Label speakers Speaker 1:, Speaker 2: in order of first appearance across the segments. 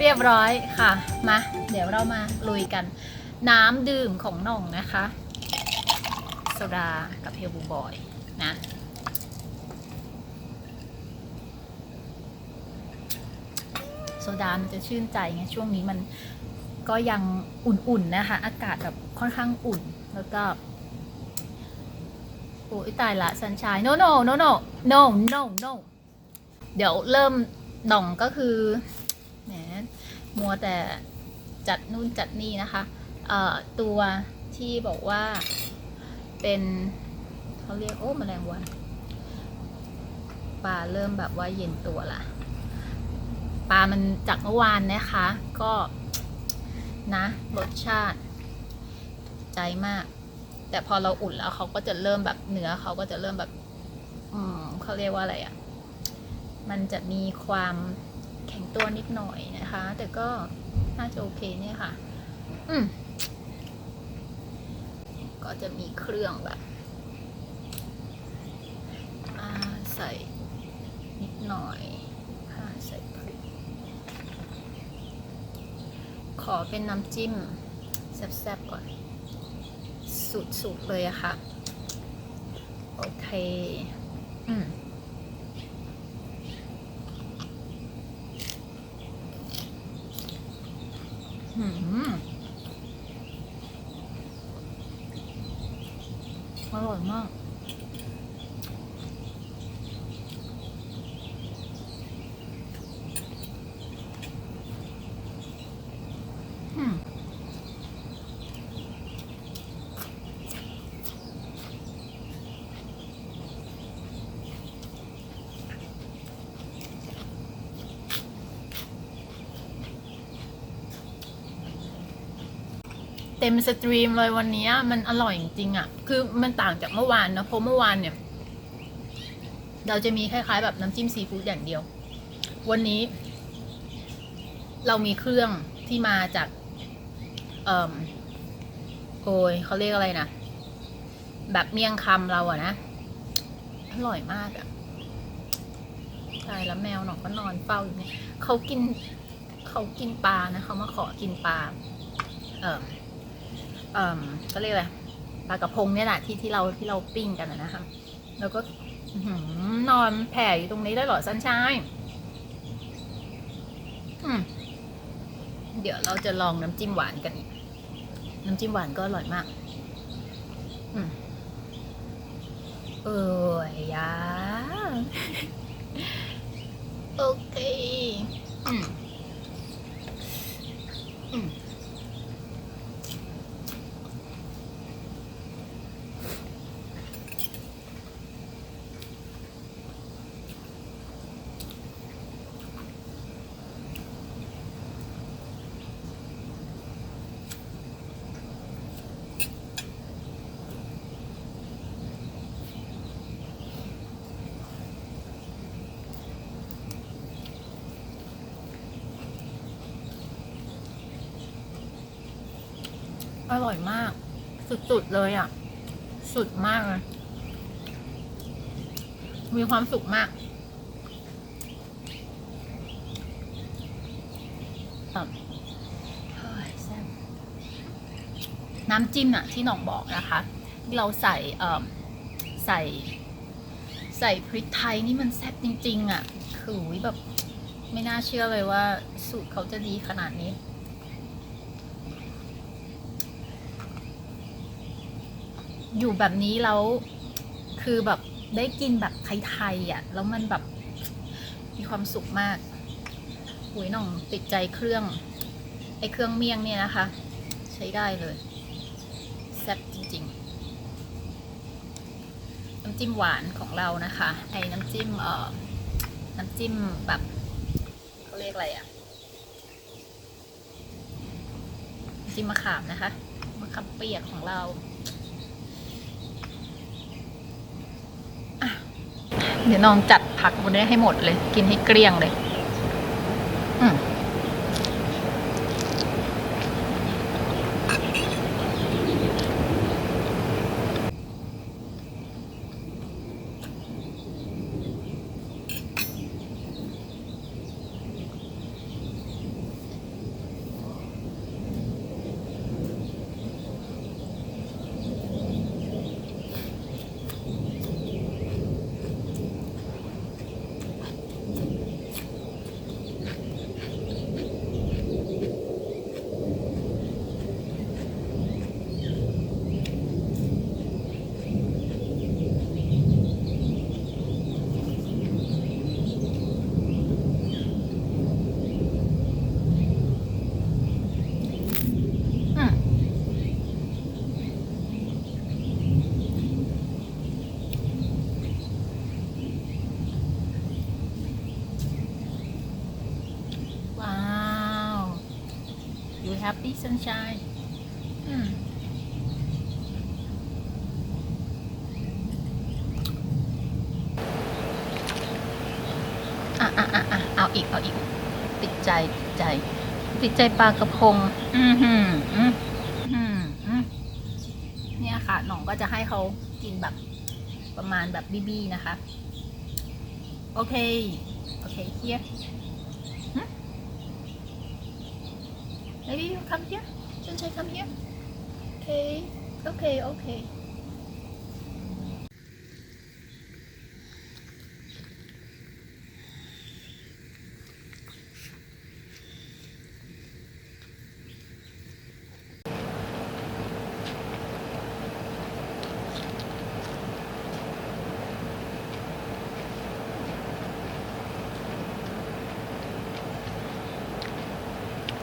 Speaker 1: เรียบร้อยค่ะ มา เดี๋ยวเรามาลุยกัน น้ำดื่มของน่องนะคะ โซดากับเฮลบูบอยนะ โซดามันจะชื่นใจไงช่วงนี้มันก็ยังอุ่นๆนะคะ อากาศแบบค่อนข้างอุ่นแล้วก็โอ้ยตายละสันชาย no no no no no no no เดี๋ยวเริ่มด่องก็คือ มัวแต่จัดนู่นจัดนี่นะคะเอ่อตัวที่บอกว่าเป็นเขาเรียกโอ้มแมลงวันปลาเริ่มแบบว่าเย็นตัวละปลามันจากเมื่อวานนะคะ ก็นะรสชาติ ใจมาก แต่พอเราอุ่นแล้วเขาก็จะเริ่มแบบเนื้อเขาก็จะเริ่มแบบ อืมเขาเรียกว่าอะไรอะ่ะ มันจะมีความ แข็งตัวนิดหน่อยนะคะ แต่ก็น่าจะโอเคเนี่ยค่ะ อืม ก็จะมีเครื่องแบบใส่นิดหน่อยอ่าใส่พริกขอเป็นน้ำจิ้มแซ่บๆก่อน สุดๆเลยอะค่ะ โอเค อืม หืม อร่อยมาก อืม เต็มสตรีมเลยวันนี้มันอร่อยจริงๆอะ่ะ คือมันต่างจากเมื่อวานนะเพราะเมื่อวานเนี่ย เราจะมีคล้ายๆแบบน้ำจิ้มซีฟู้ดอย่างเดียว วันนี้ เรามีเครื่องที่มาจาก เอ่อโอ้ยเขาเรียกอะไรนะแบบเมี่ยงคำเราอะนะอร่อยมากอะตายแล้วแมวหนอก็นอนเฝ้าอยู่เนี่ยเขากินเขากินปลานะเขามาขอกินปลาเอ่อ เอ่อก็เรียกอะไรปลากระพงเนี่ยแหละที่ที่เราที่เราปิ้งกันนะคะ แล้วก็นอนแผ่อยู่ตรงนี้ได้หรอสันชายเดี๋ยวเราจะลองน้ำจิ้มหวานกันอีก น้ำจิ้มหวานก็อร่อยมากอืมเออยาโอเค อืมอืม อร่อยมาก สุดๆเลยอะ สุดมากเลยมีความสุขมากน้ำจิ้มอะที่น่องบอกนะคะที่เราใส่ใส่ใส่พริกไทยนี่มันแซ่บจริง ๆอะคือแบบไม่น่าเชื่อเลยว่าสูตรเขาจะดีขนาดนี้ อยู่แบบนี้แล้วคือแบบได้กินแบบไทยๆอะ แล้วมันแบบมีความสุขมากหุยน้องติดใจเครื่องไอ้เครื่องเมี่ยงเนี่ยนะคะ ใช้ได้เลยแซ่บจริงๆ น้ำจิ้มหวานของเรานะคะไอ้น้ำจิ้มเอ่อน้ำจิ้มแบบเขาเรียกอะไรอะจิ้มมะขามนะคะมะขามเปียกของเรา เดี๋ยวน้องจัดผักบนนี้ให้หมดเลย กินให้เกลี้ยงเลย อืม happy sunshine อืมอะอะอะอะเอาอีก เอาอีก ติดใจ ติดใจ ติดใจปลากระพง อือหืออืมอืมอืมเนี่ยค่ะ หน่องก็จะให้เขากินแบบ ประมาณแบบบี้ๆนะคะ โอเค โอเค here hmm? Maybe you come here? Shouldn't I come here. Okay, okay, okay.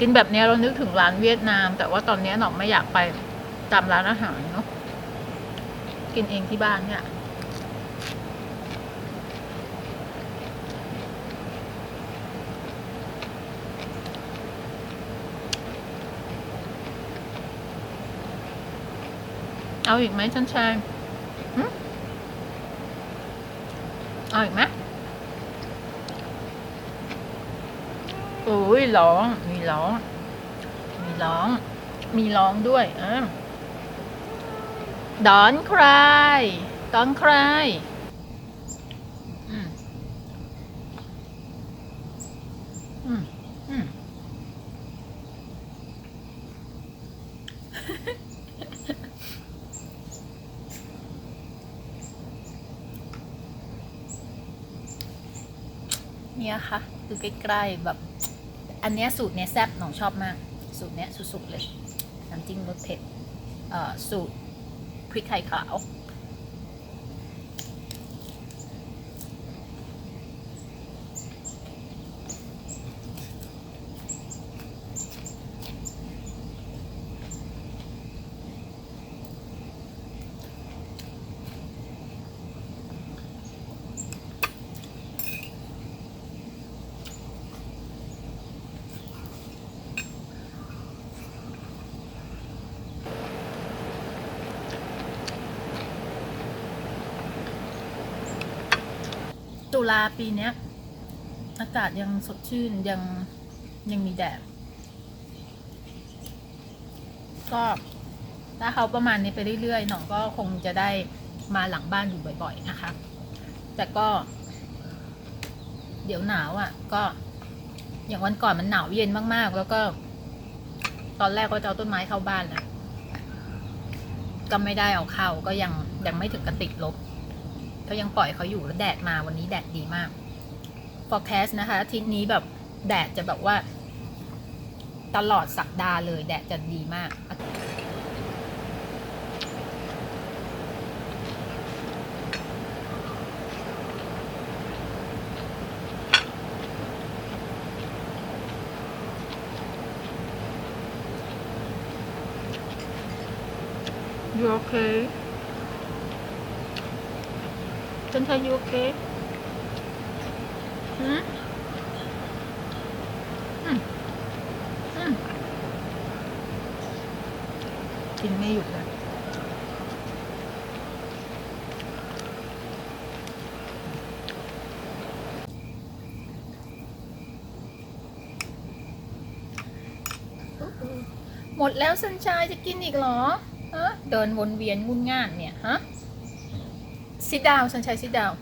Speaker 1: กินแบบนี้เรานึกถึงร้านเวียดนาม แต่ว่าตอนนี้หน่องไม่อยากไปตามร้านอาหารเนาะกินเองที่บ้านเนี่ยเอาอีกไหมชันชายหึเอาอีกไหม โอุ้ยร้อง มีร้อง มีร้อง มีร้องด้วยอะ Don't cry Don't cry อืมอืมอืมเนี่ยค่ะดูใกล้ๆแบบ อันเนี้ยสูตรเนี้ยแซ่บหน้องชอบมาก สูตรเนี้ยสุดๆเลย น้ำจิ้มรสเผ็ดเอ่อสูตรพริกไทยขาว ตุลาปีเนี้ย อากาศยังสดชื่นยังยังมีแดด ก็ถ้าเขาประมาณนี้ไปเรื่อยๆหน่องก็คงจะได้มาหลังบ้านอยู่บ่อย ๆ นะคะ แต่ก็ เดี๋ยวหนาวอะ่ะ ก็อย่างวันก่อนมันหนาวเย็นมากๆ แล้วก็ ตอนแรกก็จะเอาต้นไม้เข้าบ้านแหละก็ไม่ได้เอาเข้าก็ยังยังไม่ถึงกระติดลบ ก็ยังปล่อยเขาอยู่แล้วแดดมาวันนี้แดดดีมาก forecast นะคะอาทิตย์นี้แบบแดดจะแบบว่า ตลอดสัปดาห์เลย แดดจะดีมาก You okay? ฉันทาย you okay? หืมอืมอืมกินไม่หยุดเลยหมดแล้วสัญชายจะกินอีกเหรอฮะเดินวนเวียนงุนง่านเนี่ยฮะ sit down สัญชัย sit down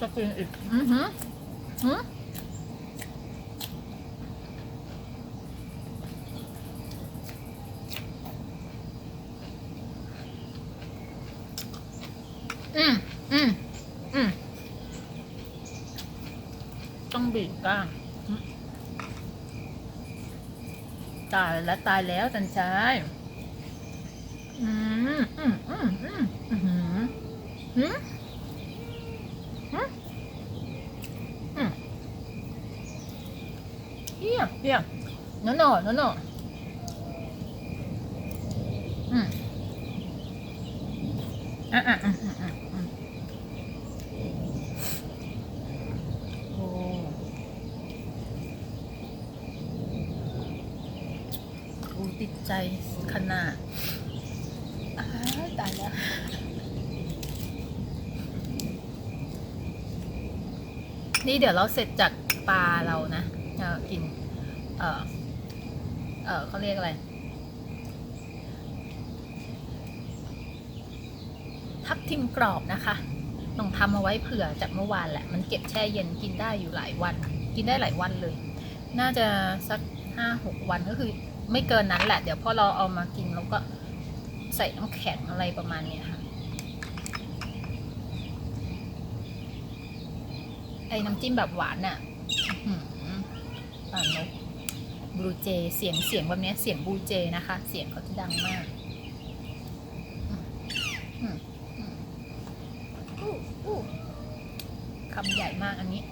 Speaker 1: จะกินอีก อือหือหืออืม อืม อืม ต้องบีบก้างอืมตาย แล้วตายแล้วจันชายอืมอืมอืมอืมอืมอืมอืมอืม Here, here. No, no, no, no. อืมอะอะอะอะอะอืม น่ะอ้าวตายแล้ว นี่เดี๋ยวเราเสร็จจากปลาเรานะเรากิน เออเออเขาเรียกอะไร ทับทิมกรอบนะคะต้องทำเอาไว้เผื่อจากเมื่อวานแหละ มันเก็บแช่เย็นกินได้อยู่หลายวัน กินได้หลายวันเลย น่าจะสักห้าหกวันก็คือไม่เกินนั้นแหละ เดี๋ยวพอเราเอามากินเราก็ใส่น้ำแข็งอะไรประมาณนี้ค่ะ ไอ้น้ำจิ้มแบบหวานน่ะป่านกบลูเจ เสียงเสียงแบบนี้เสียงบลูเจนะคะ เสียงเขาจะดังมากคำใหญ่มากอันนี้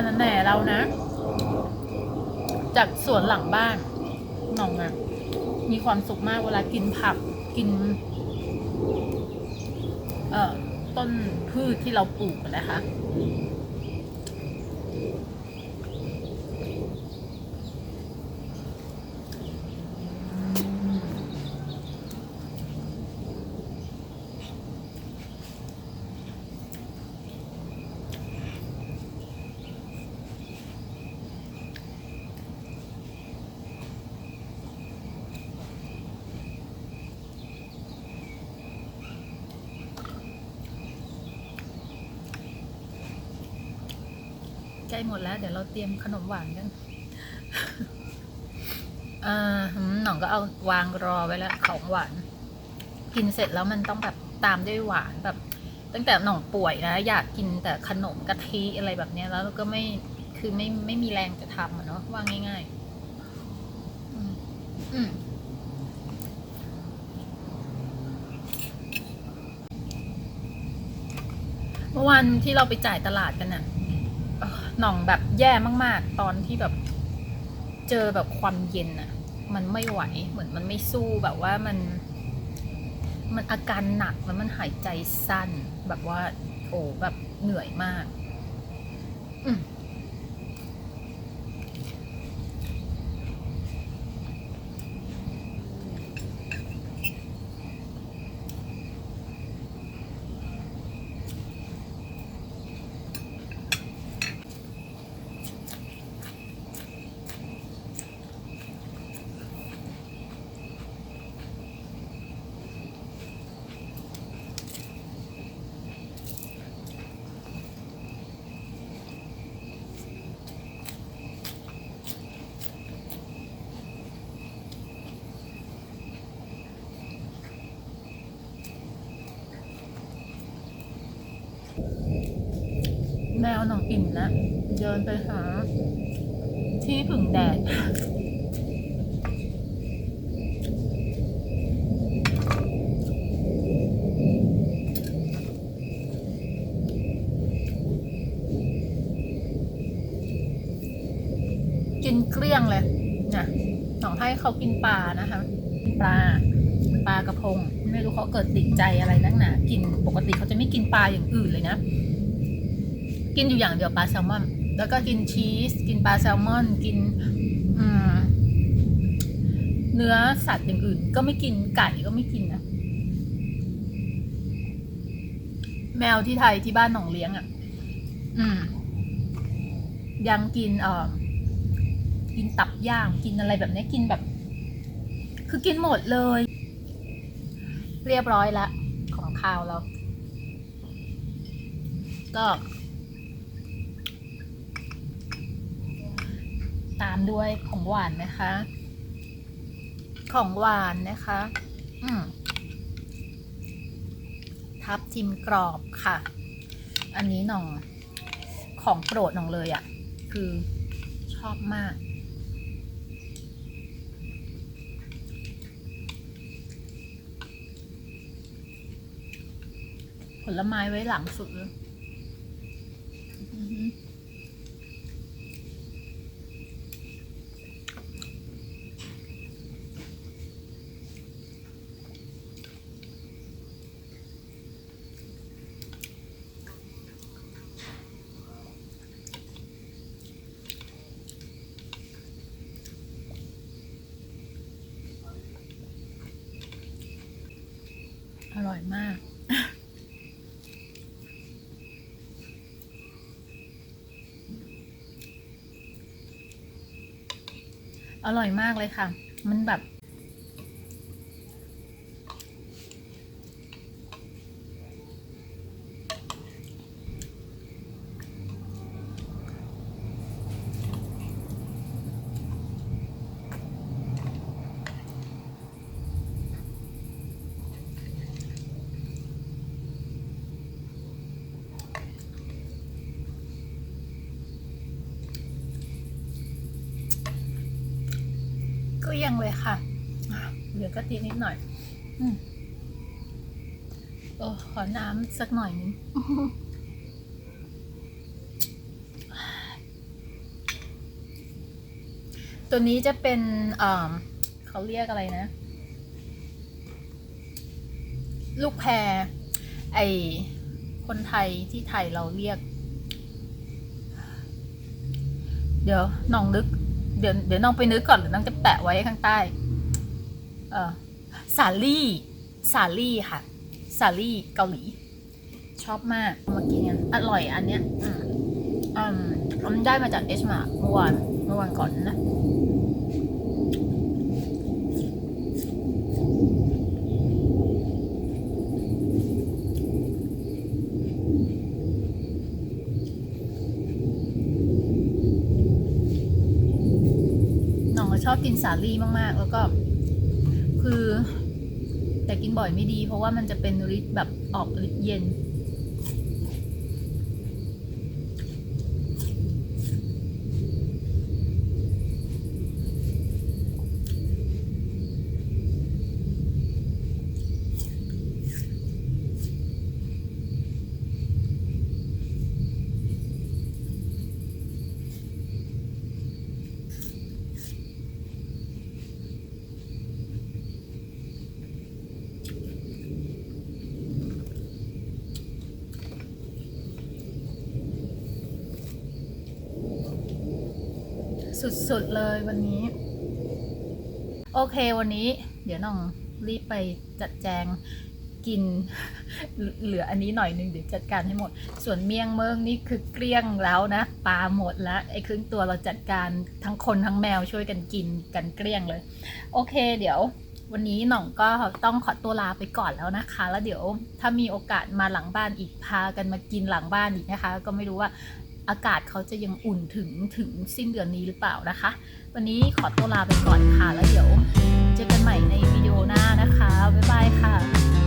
Speaker 1: สนนแหน่เรานะ จากสวนหลังบ้านน้องอะมีความสุขมากเวลากินผักกิน เอ่อต้นพืชที่เราปลูกนะคะ ใกล้หมดแล้ว เดี๋ยวเราเตรียมขนมหวานกันอ่าหน่องก็เอาวางรอไว้แล้วของหวาน กินเสร็จแล้วมันต้องแบบตามด้วยหวานแบบ ตั้งแต่หน่องป่วยนะอยากกินแต่ขนมกะทิอะไรแบบเนี้ยแล้วก็ไม่คือไม่ไม่มีแรงจะทำอะเนาะว่าง่ายๆ อืมอืมเมื่อวันที่เราไปจ่ายตลาดกันน่ะ หน่องแบบแย่มาก ๆ ตอนที่แบบเจอแบบความเย็นน่ะมันไม่ไหวเหมือนมันไม่สู้แบบว่ามัน มันอาการหนักแล้วมันหายใจสั้น แบบว่าโอ้แบบเหนื่อยมาก แมวหนองอิ่มแล้วเดินไปหา ที่ผึ่งแดดกินเกลี้ยงเลยนะหนองให้เขากินปลานะคะกินปลาปลากระพง ไม่รู้เขาเกิดติดใจอะไรนักหนากินปกติเขาจะไม่กินปลาอย่างอื่นเลยนะ กินอยู่อย่างเดียวปลาแซลมอน แล้วก็กินชีส กินปลาแซลมอน กินเนื้อสัตว์อย่างอื่น ก็ไม่กินไก่ก็ไม่กินนะแมวที่ไทยที่บ้านหนองเลี้ยงอะ่ะ อืม ยังกินเอ่อกินตับย่างกินอะไรแบบนี้กินแบบ คือกินหมดเลย เรียบร้อยล้วของข้าวเราก็ ตามด้วยของหวานนะคะ ของหวานนะคะ อืมทับทิมกรอบค่ะ อันนี้หน่องของโปรดหน่องเลยอะ่ะ คือชอบมาก ผลไม้ไว้หลังสุดเลยอือหืออร่อยมาก อร่อยมากเลยค่ะ มันแบบ ก็ยังเลยค่ะ เหลือกะทินิดหน่อย อืม โอ้ขอน้ำสักหน่อยนึงตัวนี้จะเป็นเขาเรียกอะไรนะ ลูกแพร ไอคนไทยที่ไทยเราเรียก เดี๋ยวน้องนึก เดี๋ยวเดี๋ยวน้องไปนึกก่อนหรือน้องจะแปะไว้ข้างใต้ เออสาลี่ สาลี่ค่ะ สาลี่เกาหลี ชอบมากเอามากินกันอร่อยอันเนี้ยอืมอืมมันได้มาจากเอชมาเมื่อวานเมื่อวานก่อนนะน้องชอบกินสาลี่มาก ๆ แล้วก็ คือ แต่กินบ่อยไม่ดี เพราะว่ามันจะเป็นฤทธิ์แบบออกฤทธิ์เย็น สุดๆเลยวันนี้ โอเควันนี้ เดี๋ยวน้องรีบไปจัดแจงกินเหลืออันนี้หน่อยนึงเดี๋ยวจัดการให้หมด ส่วนเมี่ยงเมืองนี่คือเกลี้ยงแล้วนะปลาหมดแล้วไอ้ครึ่งตัวเราจัดการทั้งคนทั้งแมวช่วยกันกินกันเกลี้ยงเลย โอเค เดี๋ยว วันนี้หน่องก็ต้องขอตัวลาไปก่อนแล้วนะคะ แล้วเดี๋ยวถ้ามีโอกาสมาหลังบ้านอีกพากันมากินหลังบ้านอีกนะคะ ก็ไม่รู้ว่า อากาศเขาจะยังอุ่นถึงถึงสิ้นเดือนนี้หรือเปล่านะคะ วันนี้ขอตัวลาไปก่อนค่ะแล้วเดี๋ยว เจอกันใหม่ในวิดีโอหน้านะคะ บ๊ายบายค่ะ